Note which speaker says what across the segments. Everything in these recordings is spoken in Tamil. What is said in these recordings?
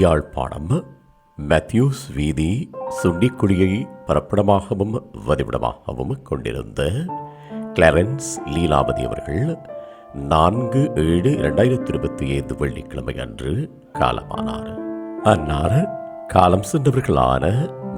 Speaker 1: யாழ்ப்பாணம் மேத்யூஸ் வீதி சுண்டிக்குடியை பரப்பிடமாகவும் வதிவிடமாகவும் கொண்டிருந்த கிளரன்ஸ் லீலாவதி அவர்கள் நான்கு ஏழு இரண்டாயிரத்தி இருபத்தி ஐந்து வெள்ளிக்கிழமை அன்று காலமானார். அன்னார் காலம் சென்றவர்களான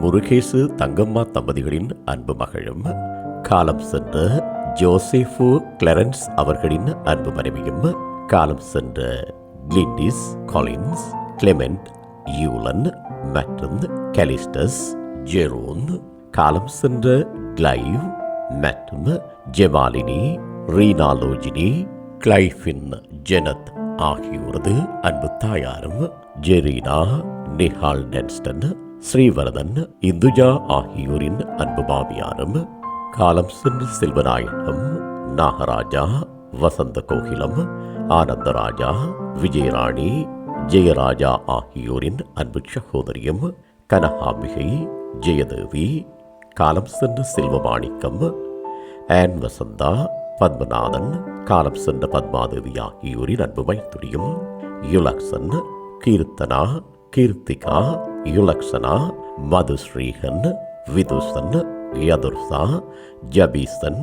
Speaker 1: முருகேசு தங்கம்மா தம்பதிகளின் அன்பு மகளும் காலம் சென்ற ஜோசேஃபு கிளரன்ஸ் அவர்களின் அன்பு மனைவியும் காலம் சென்ற கிளிண்டிஸ் கொலின்ஸ் கிளெமெண்ட் யூலன் மற்றும் கலிஸ்டஸ் ஜெரோன் காலம் சென்ற கிளைவ் மற்றும் ஜெமாலினி ரீனாலோஜினி கிளைஃபின் ஜெனத் ஆகியோரது அன்பு தாயாரும் ஜெரீனா நிஹால் டென்ஸ்டன் ஸ்ரீவரதன் இந்துஜா ஆகியோரின் அன்பு மாமியாரும் காலம் சென்று செல்வநாயகம் நாகராஜா வசந்த கோகிலம் ஆனந்தராஜா விஜயராணி ஜெயராஜா ஆகியோரின் அன்பு சகோதரியும் கனகாம்பிகை ஜெயதேவி காலம் சென்ற செல்வமாணிக்கம் ஆன் வசந்தா பத்மநாதன் காலம் சென்ற பத்மாதேவி ஆகியோரின் அன்பு மைத்துடியும் யுலக்சன் கீர்த்தனா கீர்த்திகா யுலக்ஷனா மதுஸ்ரீகன் விதுசன் யதுர்சா ஜபீசன்